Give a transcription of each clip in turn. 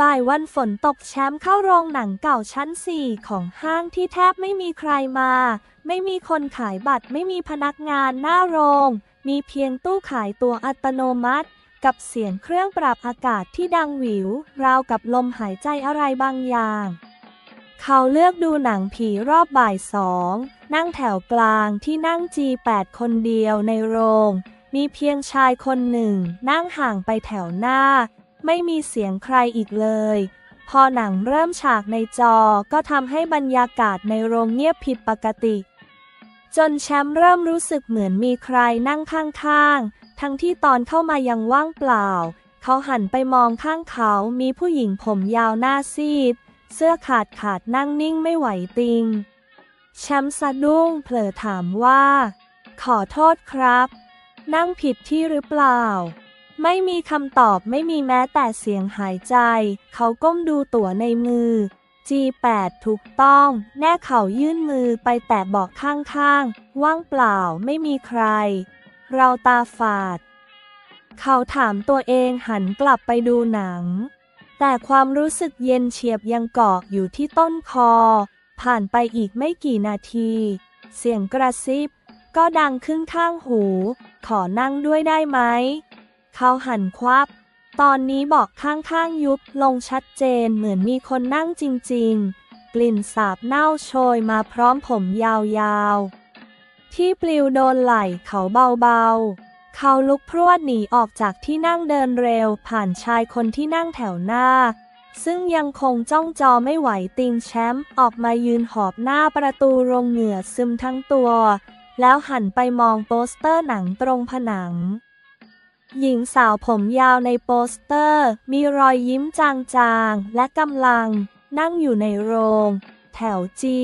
บ่ายวันฝนตกแชมป์เข้าโรงหนังเก่าชั้น 4 ของห้างที่แทบไม่มีใครมา ไม่มีคนขายบัตรไม่มีพนักงานหน้าโรง มีเพียงตู้ขายตัวอัตโนมัติ กับเสียงเครื่องปรับอากาศที่ดังหวิว ราวกับลมหายใจอะไรบางอย่าง เขาเลือกดูหนังผีรอบบ่ายสองนั่งแถวกลางที่นั่ง G8 คนเดียวในโรง มีเพียงชายคนหนึ่ง นั่งห่างไปแถวหน้า ไม่มีเสียงใครอีกเลย พอหนังเริ่มฉากในจอก็ทำให้บรรยากาศในโรงเงียบผิดปกติ จนแชมป์เริ่มรู้สึกเหมือนมีใครนั่งข้างๆ ทั้งที่ตอนเข้ามายังว่างเปล่า เขาหันไปมองข้างเขามีผู้หญิงผมยาวหน้าซีด เสื้อขาดขาดนั่งนิ่งไม่ไหวติง แชมป์สะดุ้งเผลอถามว่า ขอโทษครับ นั่งผิดที่หรือเปล่า ไม่มีคำตอบไม่มีแม้แต่เสียงหายใจ เขาก้มดูตั๋วในมือ G8 ถูกต้อง แน่เขายื่นมือไปแตะเบอกข้างๆ ว่างเปล่าไม่มีใคร เราตาฝาด เขาถามตัวเองหันกลับไปดูหนัง แต่ความรู้สึกเย็นเฉียบยังเกาะอยู่ที่ต้นคอ ผ่านไปอีกไม่กี่นาที เสียงกระซิบ ก็ดังขึ้นข้างหู ขอนั่งด้วยได้ไหม เขาหันควับ ตอนนี้บอกข้างๆยุบลงชัดเจนเหมือนมีคนนั่งจริงๆ กลิ่นสาบเน่าโชยมาพร้อมผมยาวๆ ที่ปลิวโดนไหล่เขาเบาๆ เขาลุกพรวดหนีออกจากที่นั่งเดินเร็วผ่านชายคนที่นั่งแถวหน้า ซึ่งยังคงจ้องจอไม่ไหวติงแชมป์ออกมายืนหอบหน้าประตูโรงเหงื่อซึมทั้งตัว แล้วหันไปมองโปสเตอร์หนังตรงผนัง หญิงสาวผมยาวในโปสเตอร์ มีรอยยิ้มจางๆ และกำลัง นั่งอยู่ในโรง แถวจี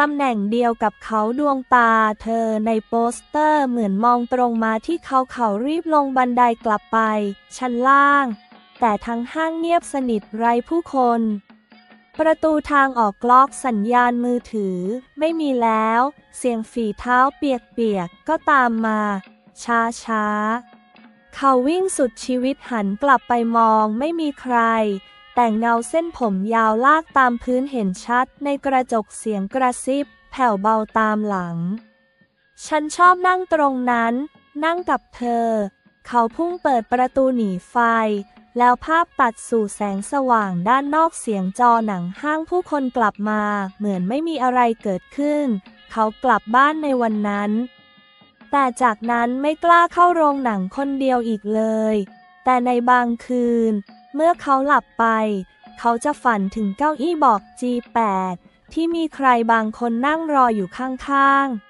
ตำแหน่งเดียวกับเขาดวงตาเธอในโปสเตอร์เหมือนมองตรงมาที่เขาเขารีบลงบันไดกลับไป ชั้นล่าง แต่ทั้งห้างเงียบสนิทไร้ผู้คน ประตูทางออกกล็อกสัญญาณมือถือ ไม่มีแล้ว เสียงฝีเท้าเปียกๆก็ตามมา ช้าๆ เขาวิ่งสุดชีวิตหันกลับไปมองไม่มีใคร แต่งเงาเส้นผมยาวลากตามพื้นเห็นชัดในกระจกเสียงกระซิบ แผ่วเบาตามหลัง ฉันชอบนั่งตรงนั้น นั่งกับเธอ เขาพุ่งเปิดประตูหนีไฟ แล้วภาพตัดสู่แสงสว่างด้านนอกเสียงจอหนังห้างผู้คนกลับมา เหมือนไม่มีอะไรเกิดขึ้น เขากลับบ้านในวันนั้น แต่จากนั้นไม่กล้าเข้าโรงหนังคนเดียวอีกเลย แต่ในบางคืน เมื่อเขาหลับไป เขาจะฝันถึงเก้าอี้บอก G8 ที่มีใครบางคนนั่งรออยู่ข้างๆ